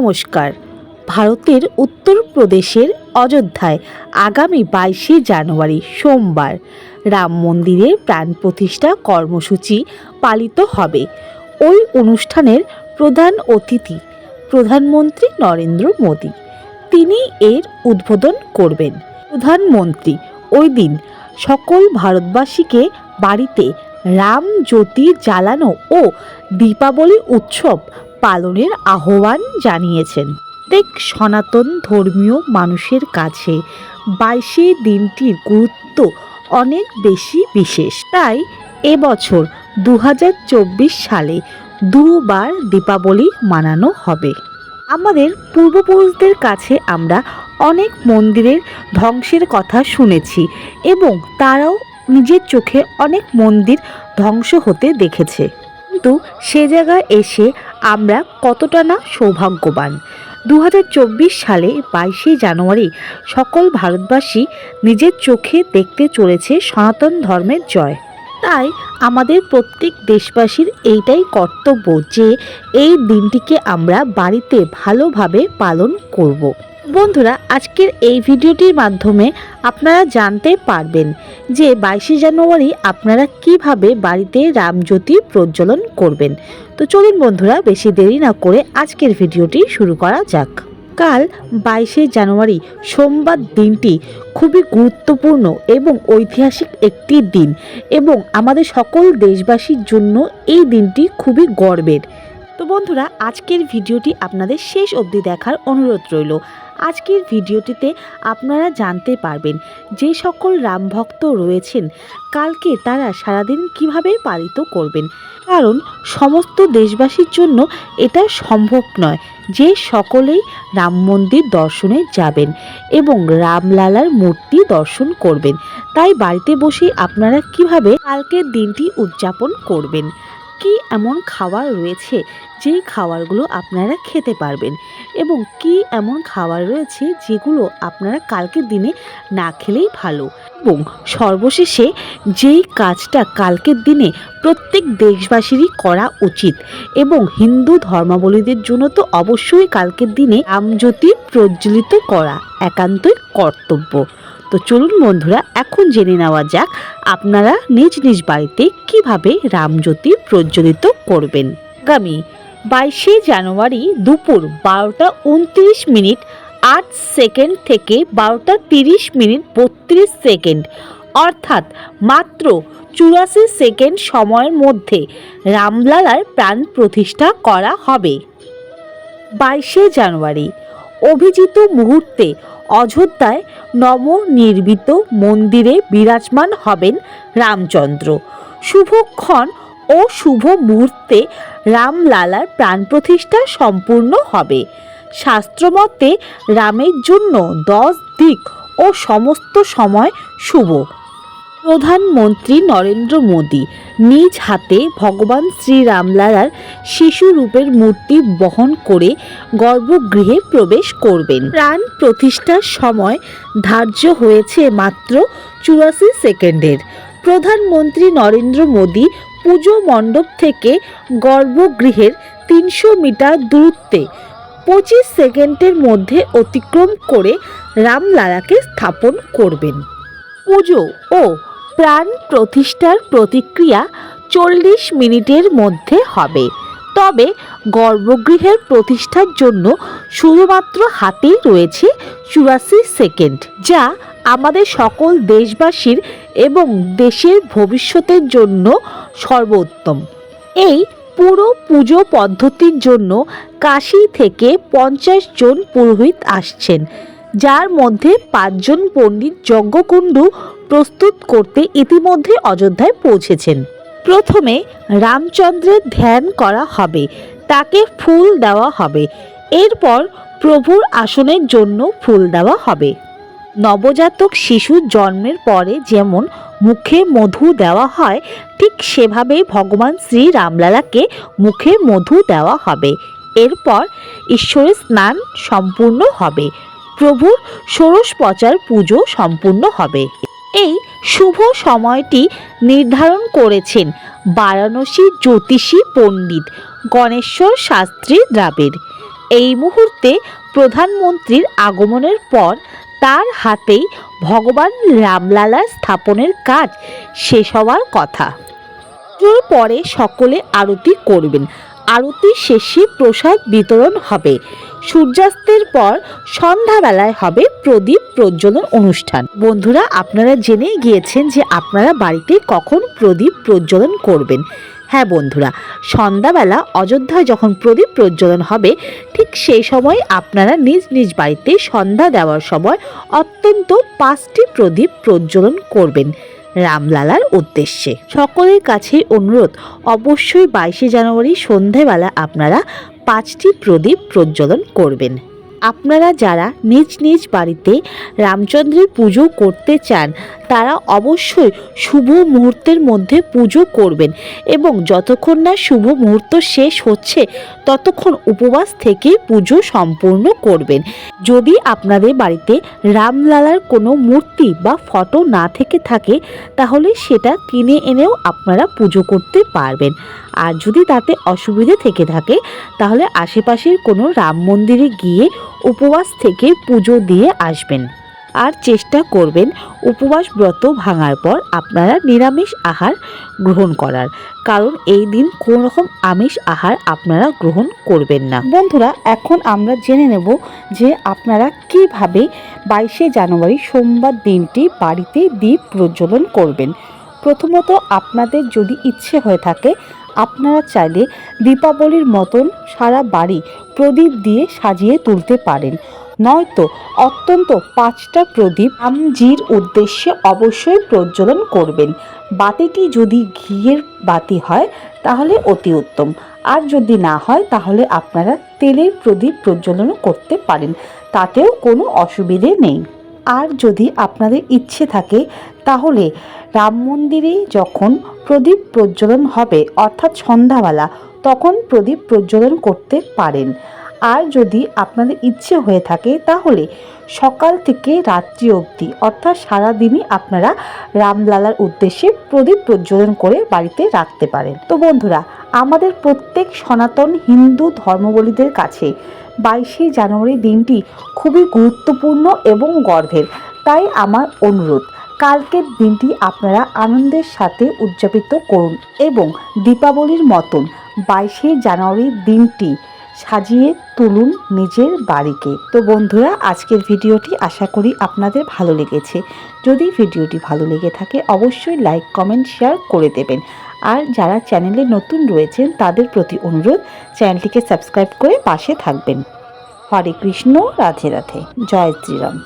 নমস্কার। ভারতের উত্তরপ্রদেশের অযোধ্যায় আগামী বাইশে জানুয়ারি সোমবার রাম মন্দিরের প্রাণ প্রতিষ্ঠা কর্মসূচি পালিত হবে। ওই অনুষ্ঠানের প্রধান অতিথি প্রধানমন্ত্রী নরেন্দ্র মোদী। তিনি এর উদ্বোধন করবেন। প্রধানমন্ত্রী, ওই দিন সকল ভারতবাসীকে বাড়িতে রাম জ্যোতি জ্বালানো ও দীপাবলি উৎসব পালনের আহ্বান জানিয়েছেন। প্রত্যেক সনাতন ধর্মীয় মানুষের কাছে বাইশে দিনটির গুরুত্ব অনেক বেশি বিশেষ। তাই এবছর দু হাজার চব্বিশ সালে দুবার দীপাবলি মানানো হবে। আমাদের পূর্বপুরুষদের কাছে আমরা অনেক মন্দিরের ধ্বংসের কথা শুনেছি এবং তারাও নিজের চোখে অনেক মন্দির ধ্বংস হতে দেখেছে। কিন্তু সে জায়গায় এসে আমরা কতটা না সৌভাগ্যবান। দু হাজার চব্বিশ সালে বাইশে জানুয়ারি সকল ভারতবাসী নিজের চোখে দেখতে চলেছে সনাতন ধর্মের জয়। তাই আমাদের প্রত্যেক দেশবাসীর এইটাই কর্তব্য যে এই দিনটিকে আমরা বাড়িতে ভালোভাবে পালন করব। বন্ধুরা, আজকের এই ভিডিওটির মাধ্যমে আপনারা জানতে পারবেন যে বাইশে জানুয়ারি আপনারা কীভাবে বাড়িতে রামজ্যোতি প্রজ্বলন করবেন। তো চলুন বন্ধুরা, বেশি দেরি না করে আজকের ভিডিওটি শুরু করা যাক। কাল বাইশে জানুয়ারি সোমবার দিনটি খুবই গুরুত্বপূর্ণ এবং ঐতিহাসিক একটি দিন এবং আমাদের সকল দেশবাসীর জন্য এই দিনটি খুবই গর্বের। তো বন্ধুরা, আজকের ভিডিওটি আপনাদের শেষ অবধি দেখার অনুরোধ রইল। আজকের ভিডিওটিতে আপনারা জানতে পারবেন যে সকল রাম ভক্ত রয়েছেন, কালকে তারা সারাদিন কীভাবে পালিত করবেন। কারণ সমস্ত দেশবাসীর জন্য এটা সম্ভব নয় যে সকলেই রাম মন্দির দর্শনে যাবেন এবং রামলালার মূর্তি দর্শন করবেন। তাই বাড়িতে বসে আপনারা কীভাবে কালকের দিনটি উদযাপন করবেন। কি এমন খাবার রয়েছে যেই খাবারগুলো আপনারা খেতে পারবেন? এবং কি এমন খাবার রয়েছে যেগুলো আপনারা কালকের দিনে না খেলেই ভালো? এবং সর্বশেষে যেই কাজটা কালকের দিনে প্রত্যেক দেশবাসীরই করা উচিত এবং হিন্দু ধর্মাবলীদের জন্য তো অবশ্যই কালকের দিনে আমজ্যোতি প্রজ্বলিত করা একান্তই কর্তব্য। তো চলুন বন্ধুরা, এখন জেনে নেওয়া যাক আপনারা নিজ নিজ বাড়িতে কীভাবে রামজ্যোতি প্রজ্বলিত করবেন। আগামী বাইশে জানুয়ারি দুপুর বারোটা উনত্রিশ মিনিট আট সেকেন্ড থেকে বারোটা তিরিশ মিনিট বত্রিশ সেকেন্ড, অর্থাৎ মাত্র চুরাশি সেকেন্ড সময়ের মধ্যে রামলালার প্রাণ প্রতিষ্ঠা করা হবে। বাইশে জানুয়ারি অভিজিত মুহূর্তে অযোধ্যায় নবনির্মিত মন্দিরে বিরাজমান হবেন রামচন্দ্র। শুভক্ষণ ও শুভ মুহূর্তে রামলালার প্রাণ প্রতিষ্ঠা সম্পূর্ণ হবে। শাস্ত্রমতে রামের জন্য দশ দিক ও সমস্ত সময় শুভ। প্রধানমন্ত্রী নরেন্দ্র মোদী নিজ হাতে ভগবান শ্রীরামলালার শিশু রূপের মূর্তি বহন করে গর্ভগৃহে প্রবেশ করবেন। প্রাণ প্রতিষ্ঠার সময় ধার্য হয়েছে মাত্র চুরাশি সেকেন্ডের। প্রধানমন্ত্রী নরেন্দ্র মোদী পুজো মণ্ডপ থেকে গর্ভগৃহের তিনশো মিটার দূরত্বে পঁচিশ সেকেন্ডের মধ্যে অতিক্রম করে রামলালাকে স্থাপন করবেন। পুজো ও প্রাণ প্রতিষ্ঠার প্রতিক্রিয়া চল্লিশ মিনিটের মধ্যে হবে। তবে গর্ভগৃহের প্রতিষ্ঠার জন্য শুধুমাত্র হাতেই রয়েছে চুরাশি সেকেন্ড, যা আমাদের সকল দেশবাসীর এবং দেশের ভবিষ্যতের জন্য সর্বোত্তম। এই পুরো পুজো পদ্ধতির জন্য কাশি থেকে পঞ্চাশ জন পুরোহিত আসছেন। যার মধ্যে পাঁচজন পণ্ডিত যজ্ঞকুণ্ডু প্রস্তুত করতে ইতিমধ্যে অযোধ্যায় পৌঁছেছেন। প্রথমে রামচন্দ্রের ধ্যান করা হবে, তাকে ফুল দেওয়া হবে। এরপর প্রভুর আসনের জন্য ফুল দেওয়া হবে। নবজাতক শিশু জন্মের পরে যেমন মুখে মধু দেওয়া হয়, ঠিক সেভাবেই ভগবান শ্রী রামলালাকে মুখে মধু দেওয়া হবে। এরপর ঈশ্বরের স্নান সম্পূর্ণ হবে। প্রভুর ষোড়শ পচার পুজো সম্পূর্ণ হবে। এই শুভ সময়টি নির্ধারণ করেছেন বারাণসী জ্যোতিষী পণ্ডিত গণেশ্বর শাস্ত্রী দ্রাবিড়। এই মুহূর্তে প্রধানমন্ত্রীর আগমনের পর তার হাতেই ভগবান রামলালা স্থাপনের কাজ শেষ হওয়ার কথা। পরে সকলে আরতি করবেন। আরতি শেষে প্রসাদ বিতরণ হবে। সূর্যাস্তের পর সন্ধ্যাবেলায় হবে প্রদীপ প্রজ্বলন অনুষ্ঠান। বন্ধুরা, আপনারা জেনেই গিয়েছেন যে আপনারা বাড়িতে কখন প্রদীপ প্রজ্বলন করবেন। হ্যাঁ বন্ধুরা, সন্ধ্যাবেলা অযোধ্যায় যখন প্রদীপ প্রজ্বলন হবে, ঠিক সেই সময় আপনারা নিজ নিজ বাড়িতে সন্ধ্যা দেওয়ার সময় অত্যন্ত পাঁচটি প্রদীপ প্রজ্বলন করবেন। রামলালার উদ্দেশ্যে। সকলের কাছে অনুরোধ, অবশ্যই বাইশে জানুয়ারি সন্ধেবেলা আপনারা পাঁচটি প্রদীপ প্রজ্বলন করবেন। আপনারা যারা নিজ নিজ বাড়িতে রামচন্দ্রের পুজো করতে চান তারা অবশ্যই শুভ মুহূর্তের মধ্যে পুজো করবেন এবং যতক্ষণ না শুভ মুহূর্ত শেষ হচ্ছে, ততক্ষণ উপবাস থেকে পুজো সম্পূর্ণ করবেন। যদি আপনাদের বাড়িতে রামলালার কোনো মূর্তি বা ফটো না থেকে থাকে, তাহলে সেটা কিনে এনেও আপনারা পুজো করতে পারবেন। আর যদি তাতে অসুবিধে থেকে থাকে, তাহলে আশেপাশের কোনো রাম মন্দিরে গিয়ে উপবাস থেকে পুজো দিয়ে আসবেন। আর চেষ্টা করবেন উপবাস ব্রত ভাঙার পর আপনারা নিরামিষ আহার গ্রহণ করার। কারণ এই দিন কোনো রকম আমিষ আহার আপনারা গ্রহণ করবেন না। বন্ধুরা, এখন আমরা জেনে নেব যে আপনারা কীভাবে বাইশে জানুয়ারি সোমবার দিনটি বাড়িতে দ্বীপ প্রজ্বলন করবেন। প্রথমত আপনাদের যদি ইচ্ছে হয়ে থাকে, আপনারা চাইলে দীপাবলির মতন সারা বাড়ি প্রদীপ দিয়ে সাজিয়ে তুলতে পারেন। নয়তো অত্যন্ত পাঁচটা প্রদীপ আমজির উদ্দেশ্যে অবশ্যই প্রজ্বলন করবেন। বাতিটি যদি ঘিয়ের বাতি হয়, তাহলে অতি উত্তম। আর যদি না হয়, তাহলে আপনারা তেলের প্রদীপ প্রজ্বলনও করতে পারেন। তাতেও কোনো অসুবিধে নেই। আর যদি আপনাদের ইচ্ছে থাকে, তাহলে রাম মন্দিরে যখন প্রদীপ প্রজ্বলন হবে, অর্থাৎ সন্ধ্যাবেলা, তখন প্রদীপ প্রজ্বলন করতে পারেন। আর যদি আপনাদের ইচ্ছে হয়ে থাকে, তাহলে সকাল থেকে রাত্রি অবধি, অর্থাৎ সারাদিনই আপনারা রামলালার উদ্দেশ্যে প্রদীপ প্রজ্বলন করে বাড়িতে রাখতে পারেন। তো বন্ধুরা, আমাদের প্রত্যেক সনাতন হিন্দু ধর্মবলীদের কাছে বাইশে জানুয়ারি দিনটি খুবই গুরুত্বপূর্ণ এবং গর্বের। তাই আমার অনুরোধ, কালকের দিনটি আপনারা আনন্দের সাথে উদযাপিত করুন এবং দীপাবলির মতন বাইশে জানুয়ারির দিনটি সাজিয়ে তুলুন নিজের বাড়িকে। তো বন্ধুরা, আজকের ভিডিওটি আশা করি আপনাদের ভালো লেগেছে। যদি ভিডিওটি ভালো লেগে থাকে, অবশ্যই লাইক, কমেন্ট, শেয়ার করে দেবেন। আর যারা চ্যানেলে নতুন রয়েছেন, তাদের প্রতি অনুরোধ, চ্যানেলটিকে সাবস্ক্রাইব করে পাশে থাকবেন। হরে কৃষ্ণ, রাধে রাধে। জয় শ্রীরাম।